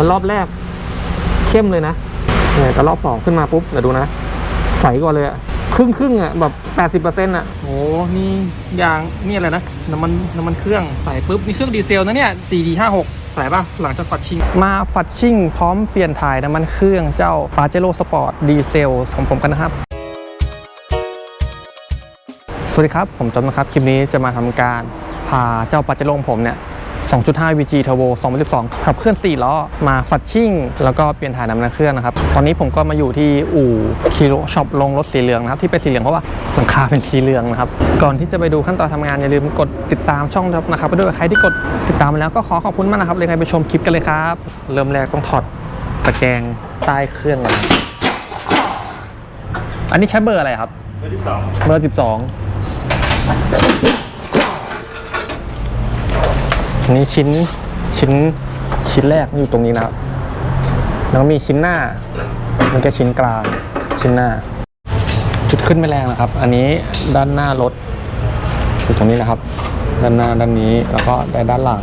อนรอบแรก เข้มเลยนะเนี่ยแต่รอบสองขึ้นมาปุ๊บเดี๋ยวดูนะ ใสกว่าเลยอะครึ่งครึ่งๆอะแบบแปดสิบเปอร์เซ็นต์อะโอ้นี่ยางนี่อะไรนะน้ำมันน้ำมันเครื่องใส่ปุ๊บนี่เครื่องดีเซลนะเนี่ย 4D56 ใส่ป่ะหลังจากฝัดชิ่งมาฝัดชิ่งพร้อมเปลี่ยนถ่ายน้ำมันเครื่องเจ้าปาเจโร่สปอร์ตดีเซลของผมกันนะครับสวัสดีครับ ผมจอมนะครับ คลิปนี้จะมาทำการพาเจ้าปาเจโร่ของผมเนี่ย 2.5 VG Turbo 2012 ขับเคลื่อน 4 ล้อ มาฟัดชิ่ง แล้วก็เปลี่ยนถ่ายน้ำมันเครื่องนะครับ ตอนนี้ผมก็มาอยู่ที่อู่คีโรช็อปลงรถสีเหลืองนะครับ ที่เป็นสีเหลืองเพราะว่าหลังคาเป็นสีเหลืองนะครับ ก่อนที่จะไปดูขั้นตอนทำงาน อย่าลืมกดติดตามช่องนะครับไปด้วยใครที่กดติดตามมาแล้วก็ขอขอบคุณมากนะครับเลยไงไปชมคลิปกันเลยครับ เริ่มแรกต้องถอดตะแกรงใต้เครื่องก่อนะครับอันนี้ใช้เบอร์อะไรครับ เบอร์ที่สองเบอร์12 อันนี้ชิ้นชิ้นชิ้นแรกมันอยู่ตรงนี้นะครับ แล้วมีชิ้นหน้า มันก็ชิ้นกลาง ชิ้นหน้า จุดขึ้นไม่แรงนะครับ อันนี้ด้านหน้ารถอยู่ตรงนี้นะครับ ด้านหน้าด้านนี้แล้วก็ได้ด้านหลัง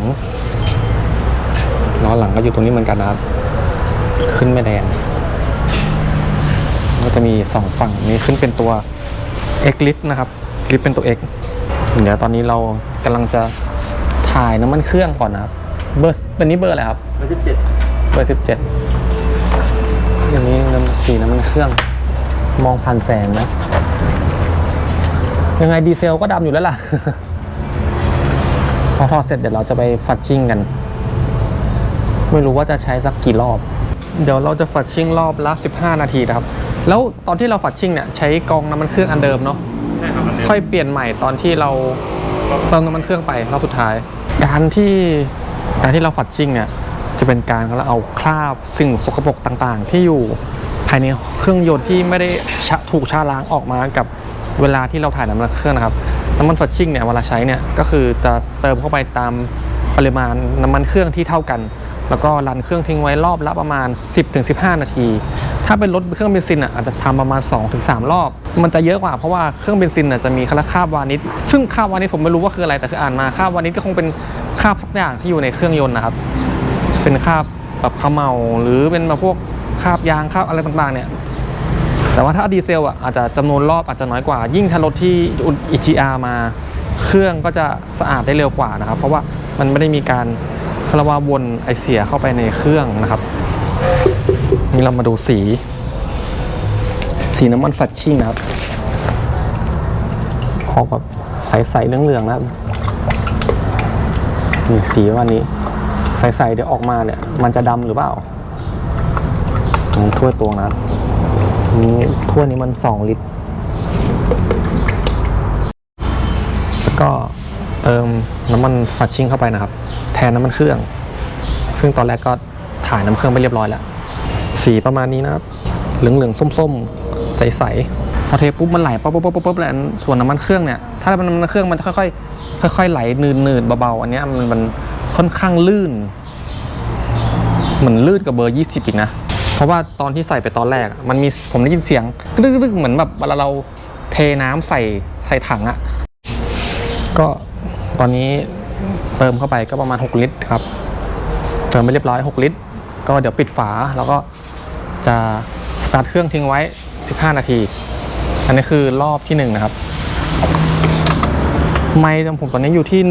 ล้อหลังก็อยู่ตรงนี้เหมือนกันนะครับ ขึ้นไม่แรงก็จะมีสองฝั่งนี้ขึ้นเป็นตัว X l i f นะครับลิฟเป็นตัว X เดี๋ยวตอนนี้เรากำลังจะ ถ่ายน้ำมันเครื่องก่อนนะครับ เบอร์เป็นนี้เบอร์อะไรครับ เบอร์ที่เจ็ดเบอร์สิบเจ็ดอย่างนี้น้ำสีน้ำมันเครื่อง มองผ่านแสงนะยังไงดีเซลก็ดำอยู่แล้วล่ะ พอทอดเสร็จเดี๋ยวเราจะไปฟัดชิ่งกัน ไม่รู้ว่าจะใช้สักกี่รอบ เดี๋ยวเราจะฟัดชิ่งรอบละ 15 นาทีนะครับ แล้วตอนที่เราฟัดชิ่งเนี่ยใช้กองน้ำมันเครื่องอันเดิมเนาะใช่ครับอันเดิมค่อยเปลี่ยนใหม่ตอนที่เรา เติมน้ำมันเครื่องไปรอบสุดท้าย การที่การที่เราฝัดชิ่งเนี่ยจะเป็นการเราเอาคราบสิ่งสกปรกต่างๆ ที่อยู่ภายในเครื่องยนต์ที่ไม่ได้ชะถูกชาล้างออกมากับเวลาที่เราถ่ายน้ำมันเครื่องนะครับน้ำมันฝัดชิ่งเนี่ยเวลาใช้เนี่ยก็คือจะเติมเข้าไปตามปริมาณน้ำมันเครื่องที่เท่ากัน แล้วก็รันเครื่องทิ้งไว้รอบละประมาณ 10-15 นาที ถ้าเป็นรถเครื่องเบนซินอะอาจจะทำประมาณ 2-3 รอบ มันจะเยอะกว่าเพราะว่าเครื่องเบนซินอะจะมีคราบวานิชซึ่งคราบวานิชผมไม่รู้ว่าคืออะไรแต่คืออ่านมาคราบวานิชก็คงเป็นคราบสักอย่างที่อยู่ในเครื่องยนต์นะครับ เป็นคราบแบบขมเมาหรือเป็นแบบพวกคราบยางคราบอะไรต่างๆ เนี่ยแต่ว่าถ้าดีเซลอะอาจจะจำนวนรอบอาจจะน้อยกว่า ยิ่งถ้ารถที่ EGR มา เครื่องก็จะสะอาดได้เร็วกว่านะครับ เพราะว่ามันไม่ได้มีการคาราวาวนไอเสียเข้าไปในเครื่องนะครับ นี่เรามาดูสี สีน้ำมันฟัดชิ่งนะครับออกแบบใสๆเหลืองๆนะครับนี่สีวันนี้ ใสๆเดี๋ยวออกมาเนี่ย มันจะดำหรือเปล่าถ้วยตวงนะครับนี่ถ้วยนี้มัน2ลิตร แล้วก็เติมน้ำมันฟัดชิ่งเข้าไปนะครับ แทนน้ำมันเครื่อง ซึ่งตอนแรกก็ถ่ายน้ำเครื่องไปเรียบร้อยแล้ว สีประมาณนี้นะครับ เหลืองๆส้มๆ ใสๆพอเทปุ๊บมันไหลป๊บป๊บป๊บป๊บป๊บแล้วส่วนน้ำมันเครื่องเนี่ยถ้าเป็นน้ำมันเครื่องมันจะค่อยๆค่อยๆไหลนืดๆเบาๆอันนี้มันมันค่อนข้างลื่นเหมือนลื่นกับเบอร์ 20 อีกนะ เพราะว่าตอนที่ใส่ไปตอนแรก มันมีผมได้ยินเสียงกรึกๆเหมือนแบบเวลาเราเทน้ำใส่ใส่ถังอะก็ตอนนี้เติมเข้าไปก็ประมาณ 6 ลิตรครับ เติมไปเรียบร้อย 6 ลิตร ก็เดี๋ยวปิดฝาแล้วก็ จะสตาร์ทเครื่องทิ้งไว้ 15 นาที อันนี้คือรอบที่1นะครับ ไม่ของผมตอนนี้อยู่ที่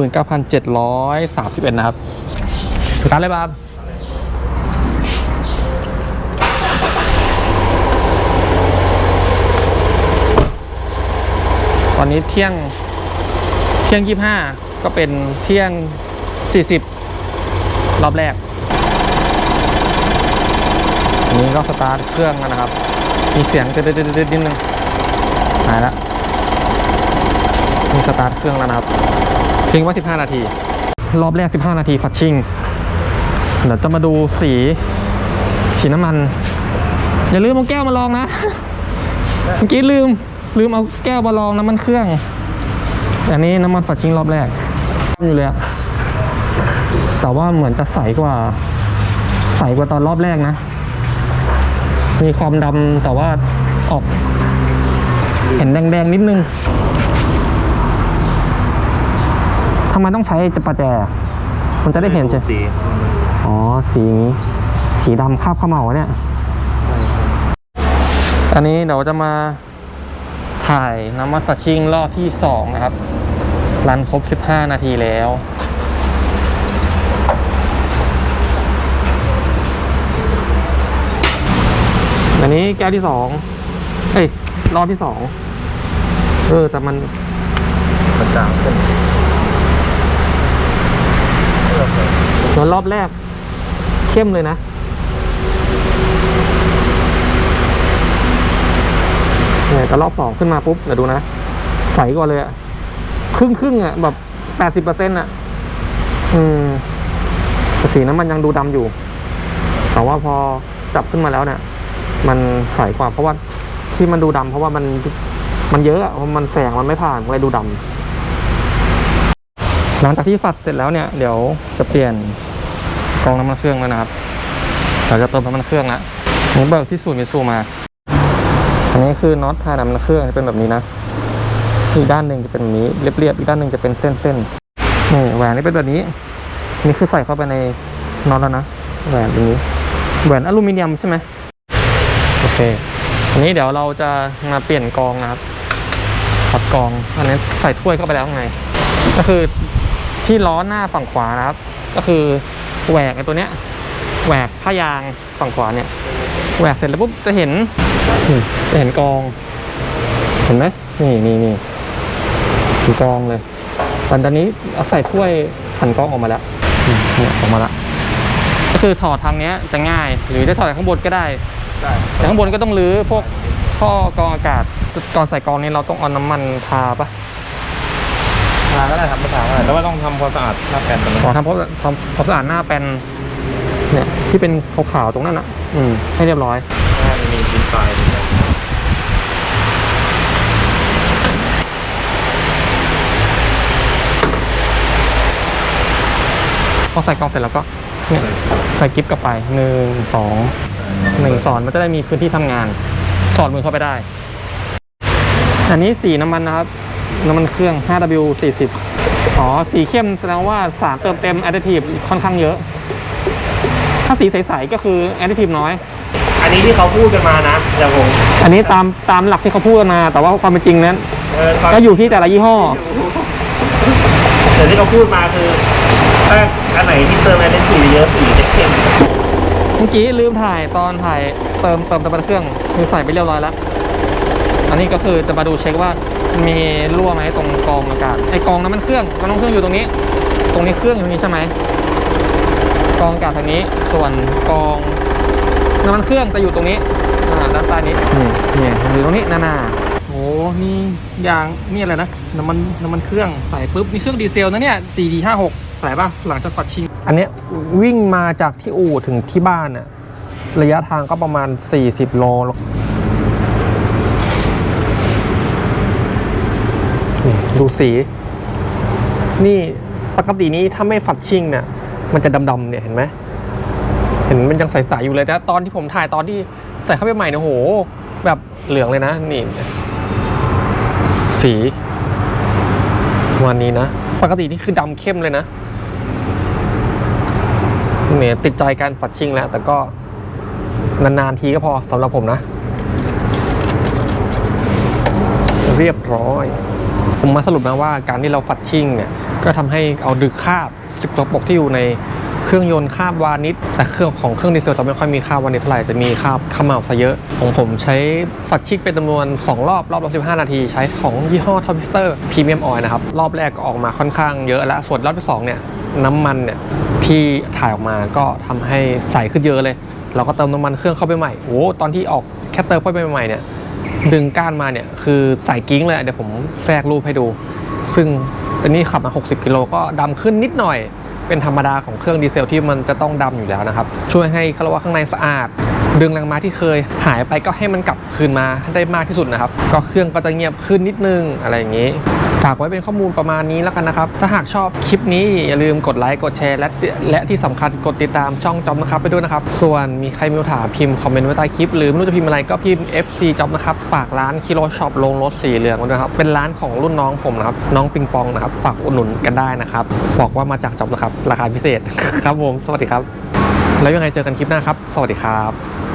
149,731 นะครับสตาร์ทเลยบ้าบตอนนี้เที่ยงเที่ยงยี่ห้าก็เป็นเที่ยงสี่สิบรอบแรก นี้ก็สตาร์ทเครื่องแล้วนะครับ มีเสียงเด็ดๆๆนิดนึงหายแล้วมีสตาร์ทเครื่องแล้วนะครับทิ้งไว้ 15 นาที รอบแรก 15 นาทีฟัดชิ่ง เดี๋ยวจะมาดูสี สีน้ำมัน อย่าลืมเอาแก้วมาลองนะ เมื่อกี้ลืม ลืมเอาแก้วมาลองน้ำมันเครื่อง อันนี้น้ำมันฝัดชิ่งรอบแรกอยู่เลยแต่ว่าเหมือนจะใสกว่า ใสกว่าตอนรอบแรกนะ มีความดำแต่ว่าออก เห็นแดงๆนิดนึงทำไมต้องใช้จะประแจ มันจะได้เห็นใช่สีอ๋อ สีนี้ สีดำคราบเขม่าวเนี่ย อันนี้เดี๋ยวจะมาถ่ายน้ำมันฝัดชิ่งรอบที่สองนะครับ รันครบ 15 นาทีแล้ว อันนี้แก้วที่สองเอ้ยรอบที่สองเออ แต่มันมันจางขึ้นเหมือนรอบแรก เข้มเลยนะ เนี่ยแต่รอบสองขึ้นมาปุ๊บ เดี๋ยวดูนะ ใสกว่าเลยอะครึ่งครึ่งๆอะแบบแปดสิบเปอร์เซ็นต์อะอืมแต่สีน้ำมันยังดูดำอยู่ แต่ว่าพอจับขึ้นมาแล้วเนี่ย มันใสกว่าเพราะว่าที่มันดูดำเพราะว่ามันมันเยอะอะเพราะมันแสงมันไม่ผ่านเลยดูดำหลังจากที่ฝัดเสร็จแล้วเนี่ยเดี๋ยวจะเปลี่ยนกองน้ำมันเครื่องแล้วนะครับเราจะเติมน้ำมันเครื่องละนี่เบิกที่ศูนย์มิตซูมาอันนี้คือน็อตทาน้ำมันเครื่องจะเป็นแบบนี้นะอีกด้านหนึ่งจะเป็นแบบนี้เรียบๆอีกด้านหนึ่งจะเป็นเส้นๆนี่แหวนนี่เป็นแบบนี้นี่คือใส่เข้าไปในน็อตแล้วนะแหวนตรงนี้แหวนอลูมิเนียมใช่ไหม โอเคอันนี้เดี๋ยวเราจะมาเปลี่ยนกองนะครับขัดกองอันนี้ใส่ถ้วยเข้าไปแล้วข้างก็คือที่ล้อหน้าฝั่งขวานะครับ ก็คือแหวกไอ้ตัวเนี้ยแหวกผ้ายางฝั่งขวาเนี่ยแหวกเสร็จแล้วปุ๊บจะเห็นจะเห็นกอง เห็นไหมนี่นี่นี่คือกองเลยตอนนี้เอาใส่ถ้วยขันกองออกมาแล้วอืมเนี่ยออกมาแล้วก็คือถอดทางเนี้ยจะง่าย หรือจะถอดจากข้างบนก็ได้ แต่ข้างบนก็ต้องรื้อพวกข้อกรองอากาศก่อนใส่กรองนี้เราต้องเอาน้ำมันทาปะทาก็ได้ครับไม่ทาก็ได้แต่ว่าต้องทำความสะอาดหน้าแผ่นตรงนี้ขอทำความทำความสะอาดหน้าแปลนเนี่ยที่เป็นขาวๆตรงนั้นอะ อืมให้เรียบร้อยให้มันมีดินทรายอยู่เนี่ยพอใส่กล่องเสร็จแล้วก็เนี่ยใส่กิฟต์กลับไปหนึ่งสอง หนึ่งสอนมันจะได้มีพื้นที่ทำงาน สอดมือเข้าไปได้ อันนี้สีน้ำมันนะครับ น้ำมันเครื่อง 5W 40 อ๋อ สีเข้มแสดงว่าสารเติมเต็ม additive ค่อนข้างเยอะ ถ้าสีใสๆก็คือ additive น้อย อันนี้ที่เขาพูดกันมานะแต่ผมอันนี้ตามตามหลักที่เขาพูดกันมา แต่ว่าความเป็นจริงนั้นเออตอนก็อยู่ที่แต่ละยี่ห้อแต่ที่เขาพูดมาคือถ้าอันไหนที่เติมอะไรสีเยอะสีจะเข้ม เมื่อกี้ลืมถ่ายตอนถ่ายเติมเติมน้ำมันเครื่องคือใส่ไปเรียบร้อยแล้ว อันนี้ก็คือจะมาดูเช็คว่ามีรั่วไหมตรงกรองอากาศไอกรองน้ำมันเครื่องน้ำมันเครื่องอยู่ตรงนี้ ตรงนี้เครื่องอยู่ตรงนี้ใช่ไหมกรองอากาศทางนี้ส่วนกรองน้ำมันเครื่องจะอยู่ตรงนี้อ่าด้านใต้นี้นี่นี่อยู่ตรงนี้นานาโอ้นี่ยางนี่อะไรนะน้ำมันน้ำมันเครื่องใส่ปุ๊บนี่เครื่องดีเซลนะเนี่ย 4D56 ใส่ป่ะหลังจากฝัดชิง อันเนี้ยวิ่งมาจากที่อู่ถึงที่บ้านน่ะระยะทางก็ประมาณ 40 โล ดูสี นี่ปกตินี้ถ้าไม่ฝัดชิ่งเนี่ยมันจะดำๆเนี่ยเห็นไหมเห็นมันยังใสๆอยู่เลยแต่ตอนที่ผมถ่ายตอนที่ใส่เข้าไปใหม่เนี่ยโห แบบเหลืองเลยนะ นี่ สีวันนี้นะ ปกตินี่คือดำเข้มเลยนะ เนี่ยติดใจการฟัดชิ่งแล้ว แต่ก็นานๆทีก็พอสำหรับผมนะ เรียบร้อย ผมมาสรุปนะว่าการที่เราฟัดชิ่งเนี่ย ก็ทำให้เอาดึกคาบสิบกระปกที่อยู่ใน เครื่องยนต์คาบวานิชแต่เครื่องของเครื่องดีเซลจะไม่ค่อยมีคาบวานิชเท่าไหร่จะมีคาบขมาวซะเยอะ ของผมใช้ฝัดชิ่งเป็นจำนวน 2 รอบรอบละ15 นาที ใช้ของยี่ห้อทอ p ิสเตอร์พรีเมียมออยนะครับ รอบแรกก็ออกมาค่อนข้างเยอะแล้วส่วนรอบที่สองเนี่ยน้ำมันเนี่ยที่ถ่ายออกมาก็ทำให้ใสขึ้นเยอะเลย เราก็เติมน้ำมันเครื่องเข้าไปใหม่โอ้ตอนที่ออกแค่เติมเข้าไปใหม่เนี่ยดึงก้านมาเนี่ยคือใส่กิ้งเลยเดี๋ยวผมแทรกรูปให้ดู ซึ่งอันนี้ขับมา 60 กิโลก็ดำขึ้นนิดหน่อย เป็นธรรมดาของเครื่องดีเซลที่มันจะต้องดำอยู่แล้วนะครับ ช่วยให้คารวะข้างในสะอาด ดึงแรงม้าที่เคยหายไปก็ให้มันกลับคืนมาได้มากที่สุดนะครับ ก็เครื่องก็จะเงียบขึ้นนิดนึงอะไรอย่างนี้ ฝากไว้เป็นข้อมูลประมาณนี้แล้วกันนะครับ ถ้าหากชอบคลิปนี้อย่าลืมกดไลค์กดแชร์และและที่สำคัญกดติดตามช่องจอมนะครับไปด้วยนะครับ ส่วนมีใครมีคำถามพิมพ์คอมเมนต์ไว้ใต้คลิป หรือไม่รู้จะพิมพ์อะไรก็พิมพ์ FC จอมนะครับฝากร้านคิโลช็อปลงรถสีเหลืองไว้ด้วยครับเป็นร้านของรุ่นน้องผมนะครับน้องปิงปองนะครับฝากอุดหนุนกันได้นะครับบอกว่ามาจากจอมนะครับราคาพิเศษครับผมสวัสดีครับ แล้วยังไงเจอกันคลิปหน้าครับ สวัสดีครับ